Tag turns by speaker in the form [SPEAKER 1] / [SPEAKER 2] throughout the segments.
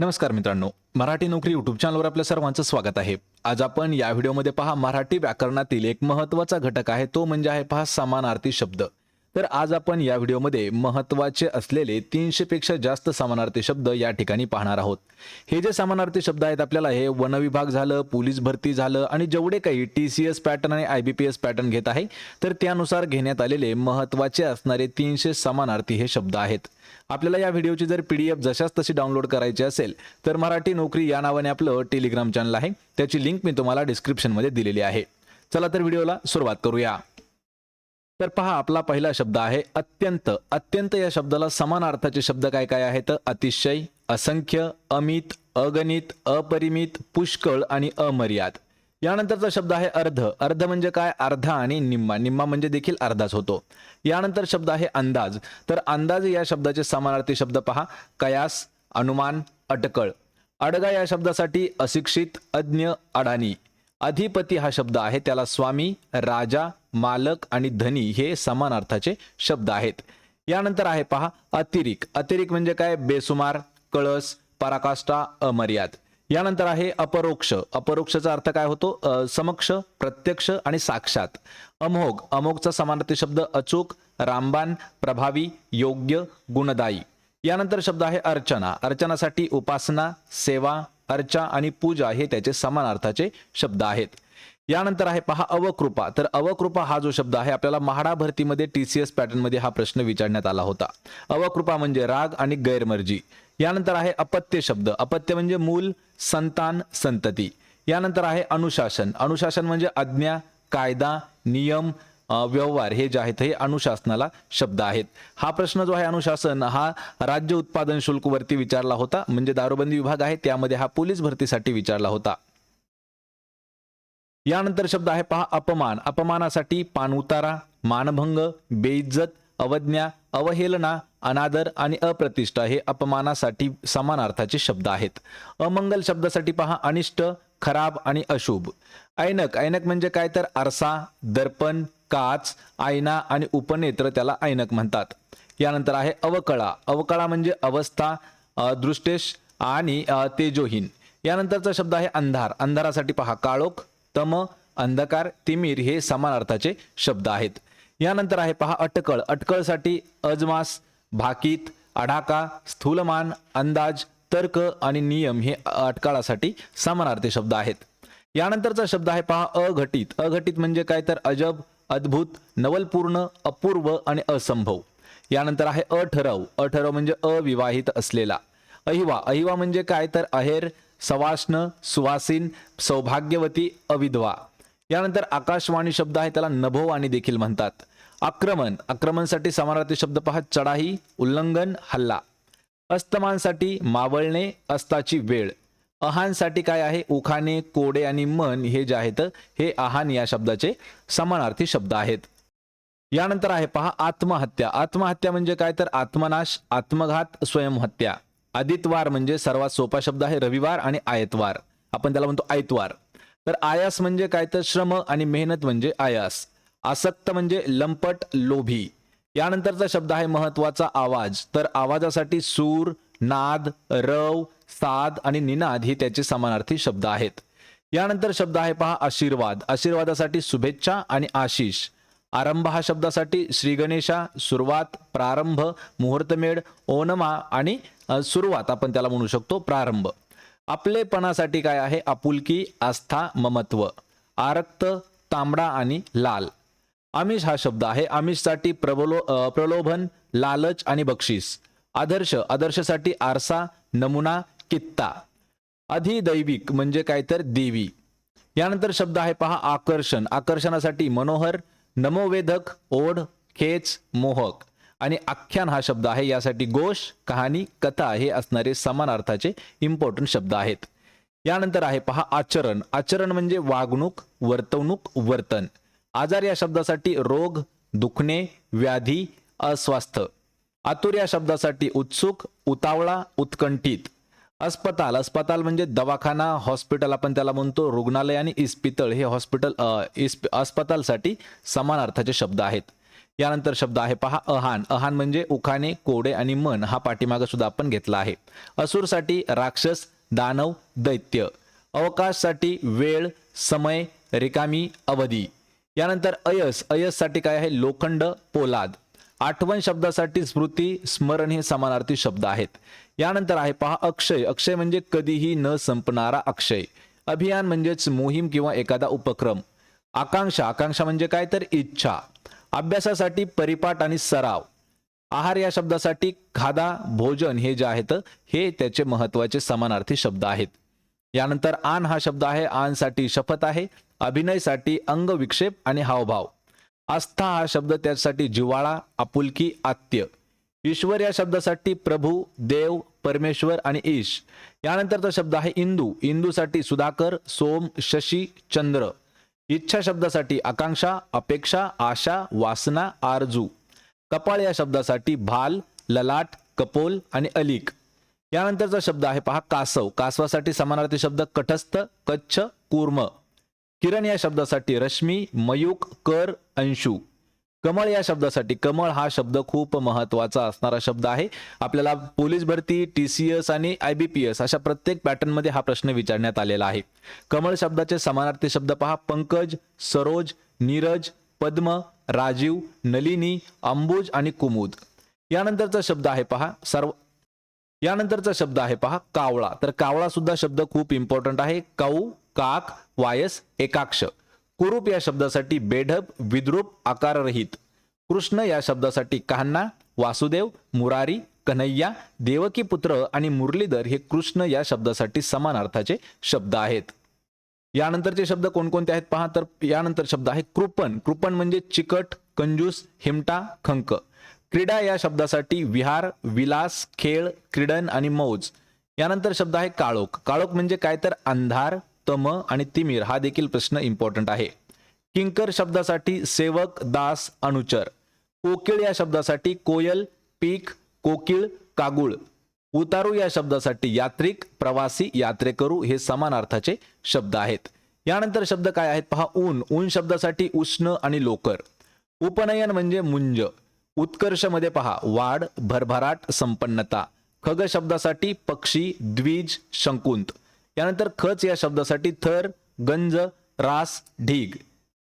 [SPEAKER 1] नमस्कार मित्रांनो मराठी नोकरी युट्यूब चॅनलवर आपल्या सर्वांचं स्वागत आहे. आज आपण या व्हिडिओमध्ये पहा मराठी व्याकरणातील एक महत्त्वाचा घटक आहे तो म्हणजे आहे पहा समानार्थी शब्द. तर आज आपण या व्हिडिओमध्ये महत्त्वाचे असलेले तीनशे पेक्षा जास्त समानार्थी शब्द या ठिकाणी पाहणार आहोत. हे जे समानार्थी शब्द आहेत आपल्याला हे वनविभाग झालं पोलीस भरती झालं आणि जेवढे काही टी सी एस पॅटर्न आणि I B P S pattern घेत आहे तर त्यानुसार घेण्यात आलेले महत्त्वाचे असणारे तीनशे समानार्थी हे शब्द आहेत. आपल्याला या व्हिडिओची जर पी डी एफ जशाच तशी डाउनलोड करायची असेल तर मराठी नोकरी या नावाने आपलं टेलिग्राम चॅनल आहे. त्याची लिंक मी तुम्हाला डिस्क्रिप्शनमध्ये दिलेली आहे. चला तर व्हिडिओला सुरुवात करूया. तर पहा आपला पहिला शब्द आहे अत्यंत. अत्यंत या शब्दाला समान अर्थाचे शब्द काय काय आहेत? अतिशय असंख्य अमित अगणित अपरिमित पुष्कळ आणि अमर्याद. यानंतरचा शब्द आहे अर्ध. अर्ध म्हणजे काय? अर्धा आणि निम्मा. निम्मा म्हणजे देखील अर्धाच होतो. यानंतर शब्द आहे अंदाज. तर अंदाज या शब्दाचे समानार्थी शब्द पहा. कयास अनुमान अटकळ. अडगा या शब्दासाठी अशिक्षित अज्ञ अडाणी. अधिपती हा शब्द आहे. त्याला स्वामी राजा मालक आणि धनी हे समान अर्थाचे शब्द आहेत. यानंतर आहे पहा अतिरिक अतिरिक म्हणजे काय? बेसुमार कळस पराकाष्ठा अमर्याद. यानंतर आहे अपरोक्ष. अपरोक्षचा अर्थ काय होतो? समक्ष प्रत्यक्ष आणि साक्षात. अमोघ. अमोघचा समानार्थी शब्द अचूक रामबाण प्रभावी योग्य गुणदायी. यानंतर शब्द आहे अर्चना. अर्चनासाठी उपासना सेवा अर्चा आणि पूजा हे त्याचे समान अर्थाचे शब्द आहेत. यानंतर आहे पहा अवकृपा. तर अवकृपा हा जो शब्द आहे आपल्याला म्हाडा भरतीमध्ये टी सी एस पॅटर्नमध्ये हा प्रश्न विचारण्यात आला होता. अवकृपा म्हणजे राग आणि गैरमर्जी. यानंतर आहे अपत्य शब्द. अपत्य म्हणजे मूल संतान संतती. यानंतर आहे अनुशासन. अनुशासन म्हणजे आज्ञा कायदा नियम व्यवहार. हे जे आहेत हे अनुशासनाला शब्द आहेत. हा प्रश्न जो आहे अनुशासन हा राज्य उत्पादन शुल्क वरती विचारला होता. म्हणजे दारूबंदी विभाग आहे त्यामध्ये हा पोलीस भरतीसाठी विचारला होता. यानंतर शब्द आहे पहा अपमान. अपमानासाठी पानउतारा मानभंग बेइज्जत अवज्ञा अवहेलना अनादर आणि अप्रतिष्ठा हे अपमानासाठी समान अर्थाचे शब्द आहेत. अमंगल शब्दासाठी पहा अनिष्ट खराब आणि अशुभ. ऐनक. ऐनक म्हणजे काय तर आरसा दर्पण काच आयना आणि उपनेत्र त्याला ऐनक म्हणतात. यानंतर आहे अवकळा. अवकळा म्हणजे अवस्था दृष्टेश आणि तेजोहीन. यानंतरचा शब्द आहे अंधार. अंधारासाठी पहा काळोख तम अंधकार तिमीर हे समान अर्थाचे शब्द आहेत. यानंतर आहे पहा अटकळ. अटकळसाठी अजमास भाकीत आढाका स्थूलमान अंदाज तर्क आणि नियम हे अटकाळासाठी समानार्थी शब्द आहेत. यानंतरचा शब्द आहे पहा अघटित. अघटित म्हणजे काय? तर अजब अद्भुत नवलपूर्ण अपूर्व आणि असंभव. यानंतर आहे अठरव. अठरव म्हणजे अविवाहित असलेला. अहिवा. अहिवा म्हणजे काय? तर अहेर सवाष्ण सुवासीन सौभाग्यवती अविधवा. यानंतर आकाशवाणी शब्द आहे त्याला नभोवाणी देखील म्हणतात. आक्रमण. आक्रमणसाठी समानार्थी शब्द पहा चढाई उल्लंघन हल्ला. अस्तमानसाठी मावळणे अस्ताची वेळ. अहानसाठी काय आहे? उखाणे कोडे आणि मन हे जे आहेत हे आहान या शब्दाचे समानार्थी शब्द आहेत. यानंतर आहे पहा आत्महत्या. आत्महत्या म्हणजे काय? तर आत्मनाश आत्मघात स्वयंहत्या. आदितवार म्हणजे सर्वात सोपा शब्द आहे रविवार आणि आयतवार. आपण त्याला म्हणतो आयतवार. तर आयास म्हणजे काय? तर श्रम आणि मेहनत म्हणजे आयास. आसक्त म्हणजे लंपट लोभी. यानंतरचा शब्द आहे महत्त्वाचा आवाज. तर आवाजासाठी सूर नाद रव साद आणि निनाद हे त्याचे समानार्थी शब्द आहेत. यानंतर शब्द आहे पहा आशीर्वाद. आशीर्वादासाठी शुभेच्छा आणि आशिष. आरंभ हा शब्दासाठी श्रीगणेशा सुरुवात प्रारंभ मुहूर्तमेढ ओनमा आणि सुरुवात आपण त्याला म्हणू शकतो प्रारंभ. आपलेपणासाठी काय आहे? आपुलकी आस्था ममत्व. आरक्त तांबडा आणि लाल. आमिष हा शब्द आहे. आमिषसाठी प्रबलो प्रलोभन लालच आणि बक्षीस. आदर्श आदर्शसाठी आरसा नमुना कित्ता. अधिदैविक म्हणजे काय तर देवी. यानंतर शब्द आहे पहा आकर्षण. आकर्षणासाठी मनोहर नमोवेधक ओढ खेच मोहक. आणि आख्यान हा शब्द आहे. यासाठी गोष कहाणी कथा हे असणारे समान अर्थाचे इम्पॉर्टंट शब्द आहेत. यानंतर आहे पहा आचरण. आचरण म्हणजे वागणूक वर्तवणूक वर्तन. आजार या शब्दासाठी रोग दुखणे व्याधी अस्वास्थ आतुर या शब्दासाठी उत्सुक उतावळा उत्कंठित. अस्पताल. अस्पताल म्हणजे दवाखाना हॉस्पिटल आपण त्याला म्हणतो. रुग्णालय आणि इस्पितळ हे हॉस्पिटल अस्पतालसाठी समान अर्थाचे शब्द आहेत. यानंतर शब्द आहे पहा अहान. अहान म्हणजे उखाणे कोडे आणि मन हा पाठीमागं सुद्धा आपण घेतला आहे. असुरसाठी राक्षस दानव दैत्य. अवकाशसाठी वेळ समय रिकामी अवधी. यानंतर अयस. अयससाठी काय आहे? लोखंड पोलाद. आठवण शब्दासाठी स्मृती स्मरण हे समानार्थी शब्द आहेत. यानंतर आहे पहा अक्षय. अक्षय म्हणजे कधीही न संपणारा अक्षय. अभियान म्हणजेच मोहीम किंवा एखादा उपक्रम. आकांक्षा. आकांक्षा म्हणजे काय? तर इच्छा. अभ्यासासाठी परिपाठ आणि सराव. आहार या शब्दासाठी खादा भोजन हे जे आहेत हे त्याचे महत्त्वाचे समानार्थी शब्द आहेत. यानंतर आन हा शब्द आहे आनसाठी शपथ आहे अभिनयसाठी अंगविक्षेप आणि हावभाव. आस्था हा शब्द त्यासाठी जिव्हाळा आपुलकी आत्य. ईश्वर या शब्दासाठी प्रभू देव परमेश्वर आणि ईश. यानंतरचा शब्द आहे इंदू. इंदूसाठी सुधाकर सोम शशी चंद्र. इच्छा शब्दासाठी आकांक्षा अपेक्षा आशा वासना आरजू. कपाळ या शब्दासाठी भाल ललाट कपोल आणि अलीक. यानंतरचा शब्द आहे पहा कासव. कासवासाठी समानार्थी शब्द कठस्थ कच्छ कूर्म. किरण या शब्दासाठी रश्मी मयूक कर अंशू. कमळ या शब्दासाठी कमळ हा शब्द खूप महत्त्वाचा असणारा शब्द आहे. आपल्याला पोलीस भरती टी सी एस आणि आय बी पी एस अशा प्रत्येक पॅटर्नमध्ये हा प्रश्न विचारण्यात आलेला आहे. कमळ शब्दाचे समानार्थी शब्द पहा. पंकज सरोज नीरज पद्म राजीव नलिनी अंबुज आणि कुमुद. यानंतरचा शब्द आहे पहा. सर्व यानंतरचा शब्द आहे पहा. कावळा. तर कावळा सुद्धा शब्द खूप इम्पॉर्टंट आहे. कौ काक वायस एकाक्ष. कुरूप या शब्दासाठी बेढप विद्रूप आकाररहित. कृष्ण या शब्दासाठी कान्हा वासुदेव मुरारी कन्हैया देवकी पुत्र आणि मुरलीधर हे कृष्ण या शब्दासाठी समान अर्थाचे शब्द आहेत. यानंतरचे शब्द कोणकोणते आहेत पहा तर यानंतर शब्द आहे कृपण. कृपण म्हणजे चिकट कंजूस हिमटा खंक क्रीडा या शब्दासाठी विहार विलास खेळ क्रीडन आणि मौज. यानंतर शब्द आहे काळोख. काळोख म्हणजे काय तर अंधार तम आणि तिमीर हा देखील प्रश्न इम्पॉर्टंट आहे. किंकर शब्दासाठी सेवक दास अनुचर. कोकिळ या शब्दासाठी कोयल पीक कोकिळ कागुळ. उतारू या शब्दासाठी यात्रिक प्रवासी यात्रेकरू हे समान अर्थाचे शब्द आहेत. यानंतर शब्द काय आहेत पहा ऊन. ऊन शब्दासाठी उष्ण आणि लोकर. उपनयन म्हणजे मुंज. उत्कर्षमध्ये पहा वाढ भरभराट संपन्नता. खग शब्दासाठी पक्षी द्विज शंकुंत. यानंतर खच या शब्दासाठी थर गंज रास ढीग.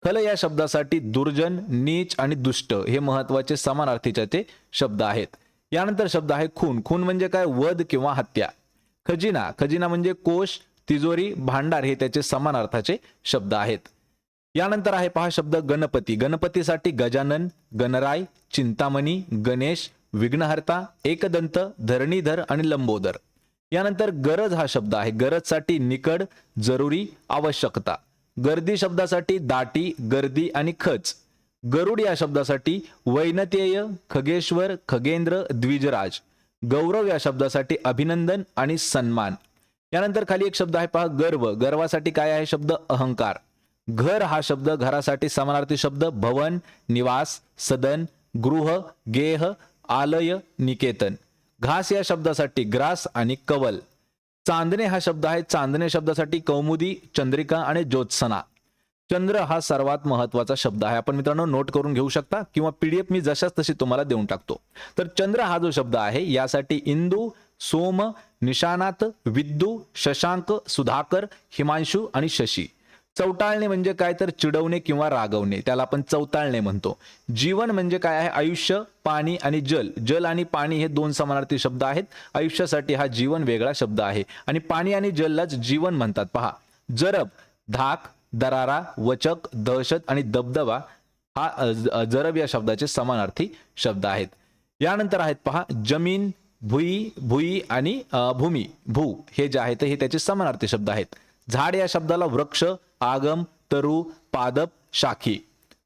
[SPEAKER 1] खल या शब्दासाठी दुर्जन नीच आणि दुष्ट हे महत्त्वाचे समानार्थीचे ते शब्द आहेत. यानंतर शब्द आहे खून. खून म्हणजे काय? वध किंवा हत्या. खजिना. खजिना म्हणजे कोश तिजोरी भांडार हे त्याचे समानार्थाचे शब्द आहेत. यानंतर आहे पहा शब्द गणपती. गणपतीसाठी गजानन गणराय चिंतामणी गणेश विघ्नहर्ता एकदंत धरणीधर आणि लंबोदर. यानंतर गरज हा शब्द आहे. गरजसाठी निकड जरुरी आवश्यकता. गर्दी शब्दासाठी दाटी गर्दी आणि खच. गरुड या शब्दासाठी वैनतेय खगेश्वर खगेंद्र द्विजराज. गौरव या शब्दासाठी अभिनंदन आणि सन्मान. यानंतर खाली एक शब्द आहे पहा गर्व. गर्वासाठी काय आहे शब्द? अहंकार. घर हा शब्द घरासाठी समानार्थी शब्द. भवन निवास सदन गृह गेह आलय निकेतन. घास या शब्दासाठी ग्रास आणि कवल. चांदणे हा शब्द आहे. चांदणे शब्दासाठी कौमुदी चंद्रिका आणि ज्योत्सना. चंद्र हा सर्वात महत्त्वाचा शब्द आहे. आपण मित्रांनो नोट करून घेऊ शकता किंवा पीडीएफ मी जशाच तशी तुम्हाला देऊन टाकतो. तर चंद्र हा जो शब्द आहे यासाठी इंदू सोम निशानात विद्दू शशांक सुधाकर हिमांशू आणि शशी. चौटाळणे म्हणजे काय तर चिडवणे किंवा रागवणे त्याला आपण चौताळणे म्हणतो. जीवन म्हणजे काय आहे? आयुष्य पाणी आणि जल. जल आणि पाणी हे दोन समानार्थी शब्द आहेत. आयुष्यासाठी हा जीवन वेगळा शब्द आहे. आणि पाणी आणि जललाच जीवन म्हणतात. पहा जरब धाक दरारा वचक दहशत आणि दबदबा हा जरब या शब्दाचे समानार्थी शब्द आहेत. यानंतर आहेत पहा जमीन भुई भुई आणि भूमी भू हे जे आहेत हे त्याचे समानार्थी शब्द आहेत. झाड या शब्दाला वृक्ष आगम तरु पादप शाखी.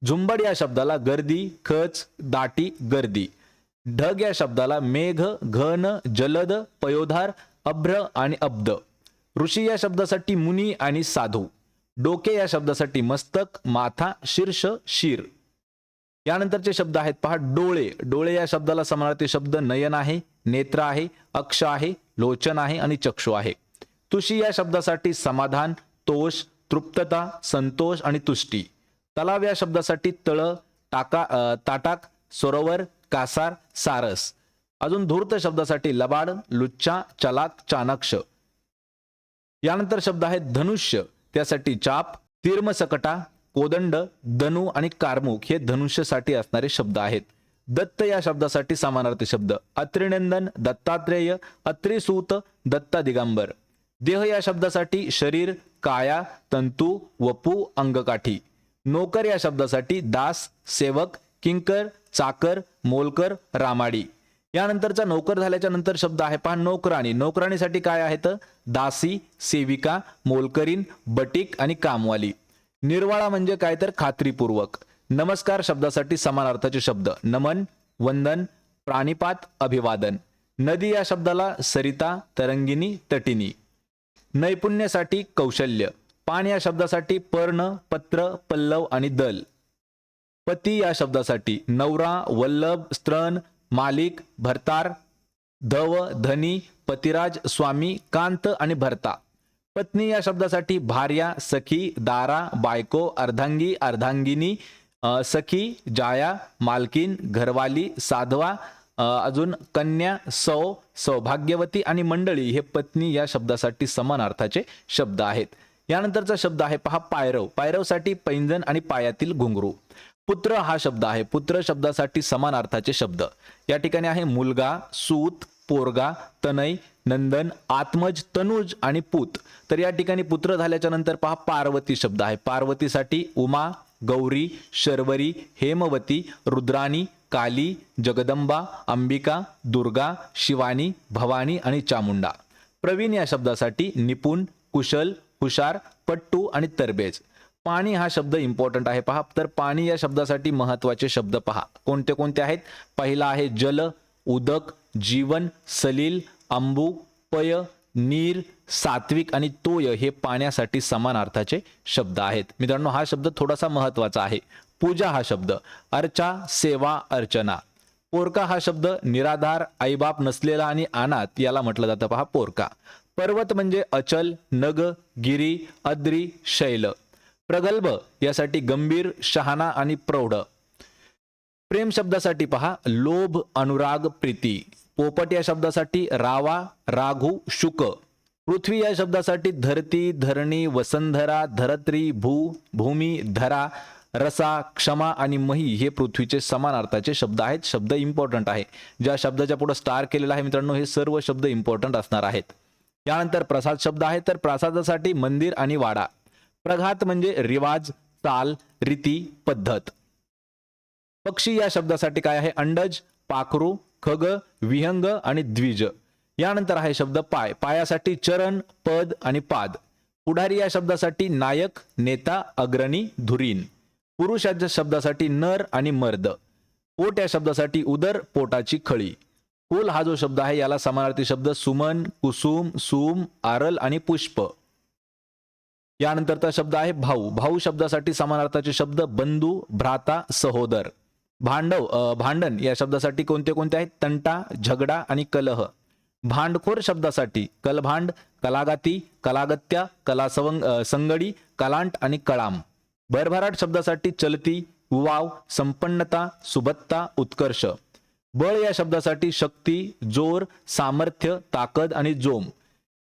[SPEAKER 1] झुंबड या शब्दाला गर्दी खच दाटी गर्दी. ढग या शब्दाला मेघ घन जलद पयोधार अभ्र आणि अब्द. ऋषी या शब्दासाठी मुनी आणि साधू. डोके या शब्दासाठी मस्तक माथा शीर्ष शीर. यानंतरचे शब्द आहेत पहा डोळे. डोळे या शब्दाला समानार्थी शब्द नयन आहे नेत्र आहे अक्ष आहे लोचन आहे आणि चक्षु आहे. तुशी या शब्दासाठी समाधान तोष तृप्तता संतोष आणि तुष्टी. तलाव या शब्दासाठी तळ टाका ताटाक सरोवर कासार सारस. अजून धूर्त शब्दासाठी लबाड लुच्चा चलाक चाणक्ष. यानंतर शब्द आहेत धनुष्य. त्यासाठी चाप तीर्मसकटा कोदंड धनु आणि कार्मुक हे धनुष्यसाठी असणारे शब्द आहेत. दत्त या शब्दासाठी समानार्थी शब्द. अत्रिनंदन दत्तात्रेय अत्रिसूत दत्ता दिगंबर देह या शब्दासाठी शरीर काया तंतू वपू अंगकाठी. नोकर या शब्दासाठी दास सेवक किंकर चाकर मोलकर रामाडी. यानंतरचा नोकर झाल्याच्यानंतर शब्द आहे पहा नोकराणी. नोकराणीसाठी काय आहेत दासी सेविका मोलकरीन बटीक आणि कामवाली. निर्वाळा म्हणजे काय तर? खात्रीपूर्वक. नमस्कार शब्दासाठी समान अर्थाचे शब्द. नमन वंदन प्राणिपात अभिवादन. नदी या शब्दाला सरिता तरंगिनी तटिनी. नैपुण्यासाठी कौशल्य. पान या शब्दासाठी पर्ण पत्र पल्लव आणि दल. पती या शब्दासाठी नवरा वल्लभ स्त्रण मालिक भरतार धव धनी पतिराज स्वामी कांत आणि भरता. पत्नी या शब्दासाठी भार्या सखी दारा बायको अर्धांगी अर्धांगिनी सखी जाया मालकीन घरवाली साधवा अजून कन्या सौ सौभाग्यवती आणि मंडळी हे पत्नी या शब्दासाठी समान अर्थाचे शब्द आहेत. यानंतरचा शब्द आहे पहा पायरव. पायरवसाठी पैंजण आणि पायातील घुंगरू. पुत्र हा शब्द आहे पुत्र शब्दासाठी समान अर्थाचे शब्द. या ठिकाणी आहे मुलगा सूत पोरगा तनय नंदन आत्मज तनुज आणि पूत. तर या ठिकाणी पुत्र झाल्याच्यानंतर पहा पार्वती शब्द आहे. पार्वतीसाठी उमा गौरी शर्वरी हेमवती रुद्राणी काली जगदंबा अंबिका दुर्गा शिवानी भवानी आणि चामुंडा. प्रवीण या शब्दासाठी निपुण कुशल हुशार पट्टू आणि तरबेज. पाणी हा शब्द इम्पॉर्टंट आहे पहा. तर पाणी या शब्दासाठी महत्त्वाचे शब्द पहा. कोणते कोणते आहेत? पहिला आहे जल उदक जीवन सलील अंबू पय नीर सात्विक आणि तोय हे पाण्यासाठी समान अर्थाचे शब्द आहेत. मित्रांनो हा शब्द थोडासा महत्त्वाचा आहे. पूजा हा शब्द अर्चा सेवा अर्चना. पोरका हा शब्द निराधार आईबाप नसलेला आणि अनाथ याला म्हटलं जातं. पहा पोरका. पर्वत म्हणजे अचल नग गिरी अद्री शैल. प्रगल्भ यासाठी गंभीर शहाणा आणि प्रौढ. प्रेम शब्दासाठी पहा लोभ अनुराग प्रीती. पोपट या शब्दासाठी रावा राघू शुक. पृथ्वी या शब्दासाठी धरती धरणी वसंधरा धरत्री भू भूमी धरा. रसा क्षमा आणि मही हे पृथ्वीचे समान अर्थाचे शब्द आहेत. शब्द इम्पॉर्टंट आहे. ज्या शब्दाच्या पुढे स्टार केलेला आहे मित्रांनो हे सर्व शब्द इम्पॉर्टंट असणार आहेत. यानंतर प्रसाद शब्द आहे. तर प्रसादासाठी मंदिर आणि वाडा. प्रघात म्हणजे रिवाज चाल रीती पद्धत. पक्षी या शब्दासाठी काय आहे? अंडज पाखरू खग विहंग आणि द्विज. यानंतर आहे शब्द पाय. पायासाठी चरण पद आणि पाद. पुढारी या शब्दासाठी नायक नेता अग्रणी धुरीन. पुरुष या शब्दासाठी नर आणि मर्द. पोट या शब्दासाठी उदर पोटाची खळी. कुल हा जो शब्द आहे याला समानार्थी शब्द सुमन कुसुम सुम आरल आणि पुष्प. यानंतरचा शब्द आहे भाऊ. भाऊ शब्दासाठी समानार्थाचे शब्द बंधू भ्राता सहोदर. भांडव भांडण या शब्दासाठी कोणते कोणते आहेत? तंटा झगडा आणि कलह. भांडखोर शब्दासाठी कलभांड कलागाती कलागत्या कलासवंग संगडी कलांट आणि कळाम भरभराट शब्दासाठी चलती वाव संपन्नता सुबत्ता उत्कर्ष. बळ या शब्दासाठी शक्ती जोर सामर्थ्य ताकद आणि जोम.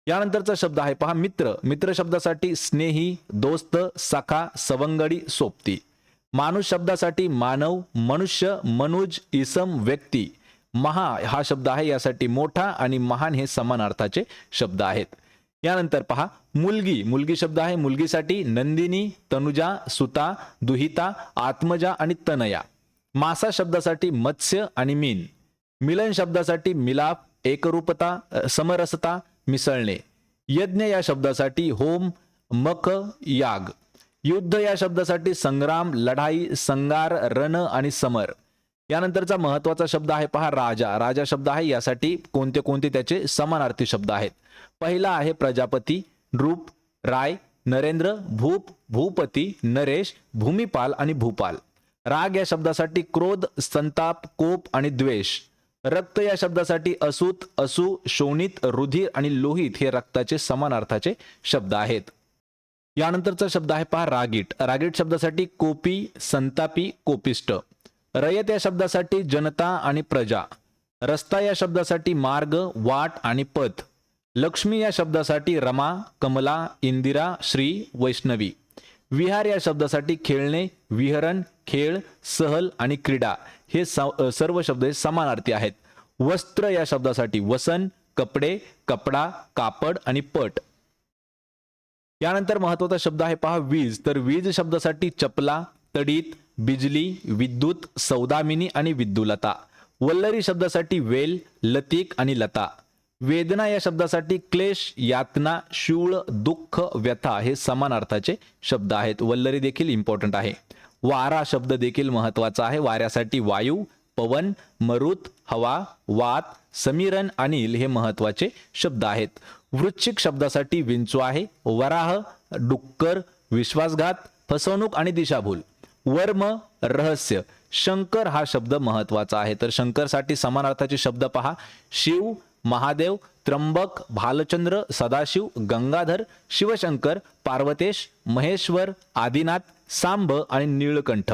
[SPEAKER 1] यानंतरचा शब्द आहे पहा मित्र. मित्र शब्दासाठी स्नेही दोस्त सखा सवंगडी सोबती. माणूस शब्दासाठी मानव मनुष्य मनुज इसम व्यक्ती. महा हा शब्द आहे यासाठी मोठा आणि महान हे समान अर्थाचे शब्द आहेत. यानंतर पहा मुलगी. मुलगी शब्द आहे मुलगीसाठी नंदिनी तनुजा सुता दुहिता आत्मजा आणि तनया. मासा शब्दासाठी मत्स्य आणि मीन. मिलन शब्दासाठी मिलाप एकरूपता समरसता मिसळणे. यज्ञ या शब्दासाठी होम मख याग. युद्ध या शब्दासाठी संग्राम लढाई संगार रण आणि समर. यानंतरचा महत्त्वाचा शब्द आहे पहा राजा. राजा शब्द आहे यासाठी कोणते कोणते त्याचे समानार्थी शब्द आहेत. पहिला आहे प्रजापती नृप राय नरेंद्र भूप भूपती नरेश भूमिपाल आणि भूपाल. राग या शब्दासाठी क्रोध संताप कोप आणि द्वेष. रक्त या शब्दासाठी असूत असू शोणित रुधिर आणि लोहित हे रक्ताचे समानार्थाचे शब्द आहेत. यानंतरचा शब्द आहे पहा रागीट. रागीट शब्दासाठी कोपी संतापी कोपिष्ट. रयत या शब्दासाठी जनता आणि प्रजा. रस्ता या शब्दासाठी मार्ग वाट आणि पथ. लक्ष्मी या शब्दासाठी रमा कमला इंदिरा श्री वैष्णवी. विहार या शब्दासाठी खेळणे विहरण खेळ सहल आणि क्रीडा हे सर्व शब्द हे समानार्थी आहेत. वस्त्र या शब्दासाठी वसन कपडे कपडा कापड आणि पट. यानंतर महत्त्वाचा शब्द आहे पहा वीज. तर वीज शब्दासाठी चपला तडीत बिजली विद्युत सौदामिनी आणि विद्युलता. वल्लरी शब्दासाठी वेल लतीक आणि लता. वेदना या शब्दासाठी क्लेश यातना शूळ दुःख व्यथा हे समान अर्थाचे शब्द आहेत. वल्लरी देखील इम्पॉर्टंट आहे. वारा शब्द देखील महत्त्वाचा आहे. वाऱ्यासाठी वायू पवन मरुत हवा वात समीरण अनिल हे महत्त्वाचे शब्द आहेत. वृश्चिक शब्दासाठी विंचू आहे. वराह डुक्कर विश्वासघात फसवणूक आणि दिशाभूल. वर्म रहस्य. शंकर हा शब्द महत्त्वाचा आहे. तर शंकरसाठी समान अर्थाचे शब्द पहा. शिव महादेव त्र्यंबक भालचंद्र सदाशिव गंगाधर शिवशंकर पार्वतेश महेश्वर आदिनाथ सांब आणि निळकंठ.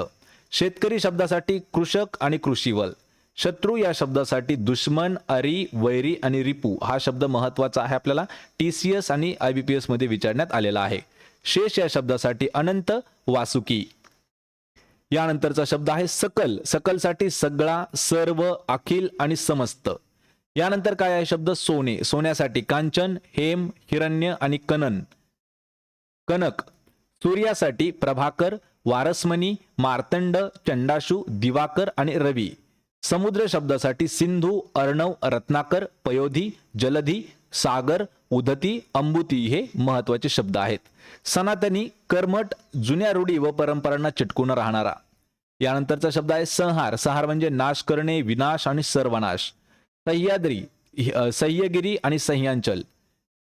[SPEAKER 1] शेतकरी शब्दासाठी कृषक आणि कृषीवल. शत्रू या शब्दासाठी दुश्मन अरी वैरी आणि रिपू हा शब्द महत्त्वाचा आहे आपल्याला. टी सी एस आणि आय बी पी एसमध्ये विचारण्यात आलेला आहे. शेष या शब्दासाठी अनंत वासुकी. यानंतरचा शब्द आहे सकल. सकलसाठी सगळा सर्व अखिल आणि समस्त. यानंतर काय आहे शब्द? सोने. सोन्यासाठी कांचन हेम हिरण्य आणि कनन. कनक. सूर्यासाठी प्रभाकर वारसमणी मार्तंड चंडाशू दिवाकर आणि रवी. समुद्र शब्दासाठी सिंधू अर्णव रत्नाकर पयोधी जलधी सागर उदती अंबुती हे महत्त्वाचे शब्द आहेत. सनातनी कर्मठ जुन्या रूढी व परंपरांना चिटकून राहणारा. यानंतरचा शब्द आहे संहार. संहार म्हणजे नाश करणे विनाश आणि सर्वनाश. सह्याद्री सह्यगिरी आणि सह्यांचल.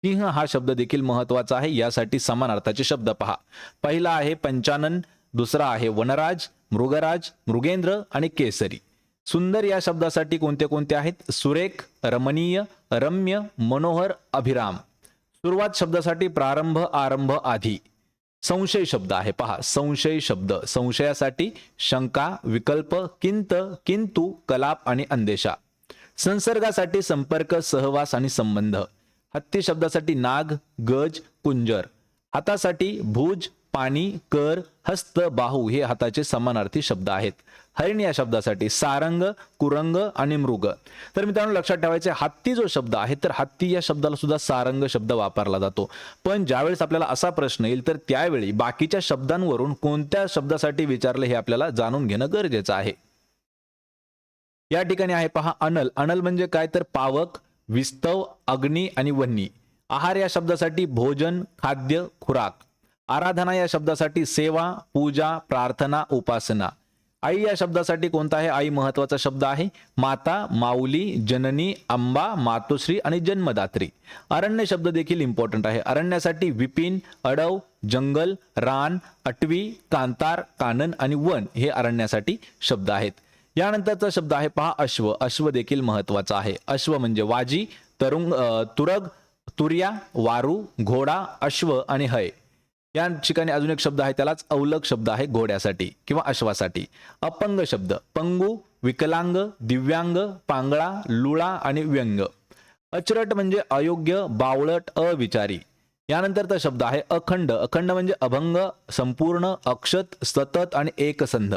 [SPEAKER 1] सिंह हा शब्द देखील महत्त्वाचा आहे. यासाठी समान अर्थाचे शब्द पहा. पहिला आहे पंचानन दुसरा आहे वनराज मृगराज मृगेंद्र आणि केसरी. सुंदर या शब्दासाठी कोणते कोणते आहेत? सुरेख रमणीय रम्य मनोहर अभिराम. सुरुवात शब्दासाठी प्रारंभ आरंभ आधी. संशय शब्द आहे पहा. संशय शब्द. संशयासाठी शंका विकल्प किंत किंतु कलाप आणि अंदेशा. संसर्गासाठी संपर्क सहवास आणि संबंध. हत्ती शब्दासाठी नाग गज कुंजर. हातासाठी भुज पाणी कर हस्त बाहू हे हाताचे समानार्थी शब्द आहेत. हरिण या शब्दासाठी सारंग कुरंग आणि मृग. तर मित्रांनो लक्षात ठेवायचे हत्ती जो शब्द आहे तर हत्ती या शब्दाला सुद्धा सारंग शब्द वापरला जातो. पण ज्यावेळेस आपल्याला असा प्रश्न येईल तर त्यावेळी बाकीच्या शब्दांवरून कोणत्या शब्दासाठी विचारले हे आपल्याला जाणून घेणं गरजेचं आहे. या ठिकाणी आहे पहा अनल. अनल म्हणजे काय? तर पावक विस्तव अग्नी आणि वन्नी. आहार या शब्दासाठी भोजन खाद्य खुराक. आराधना या शब्दासाठी सेवा पूजा प्रार्थना उपासना. आई या शब्दासाठी कोणता आहे? आई महत्त्वाचा शब्द आहे. माता माऊली जननी अंबा मातोश्री आणि जन्मदात्री. अरण्य शब्द देखील इम्पॉर्टंट आहे. अरण्यासाठी विपिन अडव जंगल रान अटवी कांतार कानन आणि वन हे अरण्यासाठी शब्द आहेत. यानंतरचा शब्द आहे पहा अश्व. अश्व देखील महत्त्वाचा आहे. अश्व म्हणजे वाजी तरुंग तुरग तुर्या वारू घोडा अश्व आणि हय. या ठिकाणी अजून एक शब्द आहे त्यालाच अवलक शब्द आहे घोड्यासाठी किंवा अश्वासाठी. अपंग शब्द. पंगू विकलांग दिव्यांग पांगळा लुळा आणि व्यंग. अचरट म्हणजे अयोग्य बावळट अविचारी. यानंतरचा शब्द आहे अखंड. अखंड म्हणजे अभंग संपूर्ण अक्षत सतत आणि एकसंध.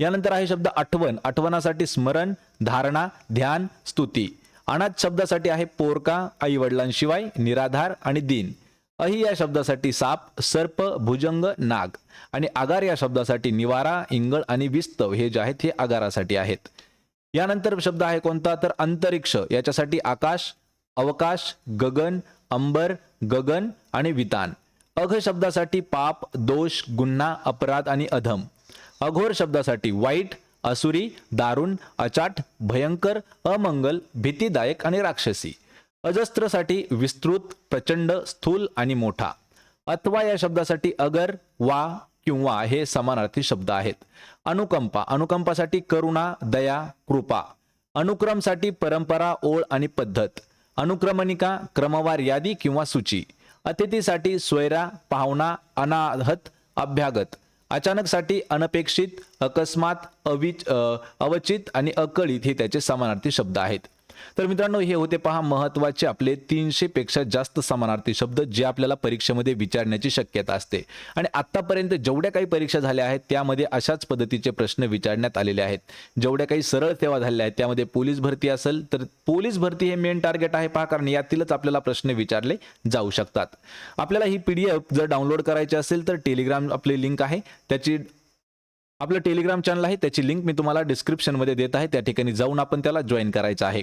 [SPEAKER 1] यानंतर आहे शब्द आठवण. आठवणासाठी स्मरण धारणा ध्यान स्तुती. अनाथ शब्दासाठी आहे पोरका आई वडिलांशिवाय निराधार आणि दिन. अहि या शब्दासाठी साप सर्प भुजंग नाग आणि आगार या शब्दासाठी निवारा इंगळ आणि विस्तव हे जे आहेत हे आगारासाठी आहेत. यानंतर शब्द आहे कोणता? तर अंतरिक्ष. याच्यासाठी आकाश अवकाश गगन अंबर गगन आणि वितान. अघ शब्दासाठी पाप दोष गुन्हा अपराध आणि अधम. अघोर शब्दासाठी वाईट असुरी दारुण अचाट भयंकर अमंगल भीतीदायक आणि राक्षसी. अजस्त्रसाठी विस्तृत प्रचंड स्थूल आणि मोठा. अथवा या शब्दासाठी अगर वा किंवा हे समानार्थी शब्द आहेत. अनुकंपा अनुकंपासाठी करुणा दया कृपा. अनुक्रमसाठी परंपरा ओळ आणि पद्धत. अनुक्रमणिका क्रमवार यादी किंवा सूची. अतिथीसाठी सोयरा पाहुणा अनाहत अभ्यागत. अचानकसाठी अनपेक्षित अकस्मात अविच अवचित आणि अकळीत हे त्याचे समानार्थी शब्द आहेत. तर मित्रांनो हे होते पहा महत्त्वाचे आपले तीनशे पेक्षा जास्त समानार्थी शब्द जे आपल्याला परीक्षेमध्ये विचारण्याची शक्यता असते. आणि आतापर्यंत जेवढ्या काही परीक्षा झाल्या आहेत त्यामध्ये अशाच पद्धतीचे प्रश्न विचारण्यात आलेले आहेत. जेवढ्या काही सरळ सेवा झाल्या आहेत त्यामध्ये पोलीस भरती असेल तर पोलीस भरती हे मेन टार्गेट आहे पहा कारण यातीलच आपल्याला प्रश्न विचारले जाऊ शकतात. आपल्याला ही पीडीएफ जर डाउनलोड करायची असेल तर टेलिग्राम आपली लिंक आहे. त्याची आपलं टेलिग्राम चॅनल आहे त्याची लिंक मी तुम्हाला डिस्क्रिप्शनमध्ये देत आहे. त्या ठिकाणी जाऊन आपण त्याला जॉईन करायचं आहे.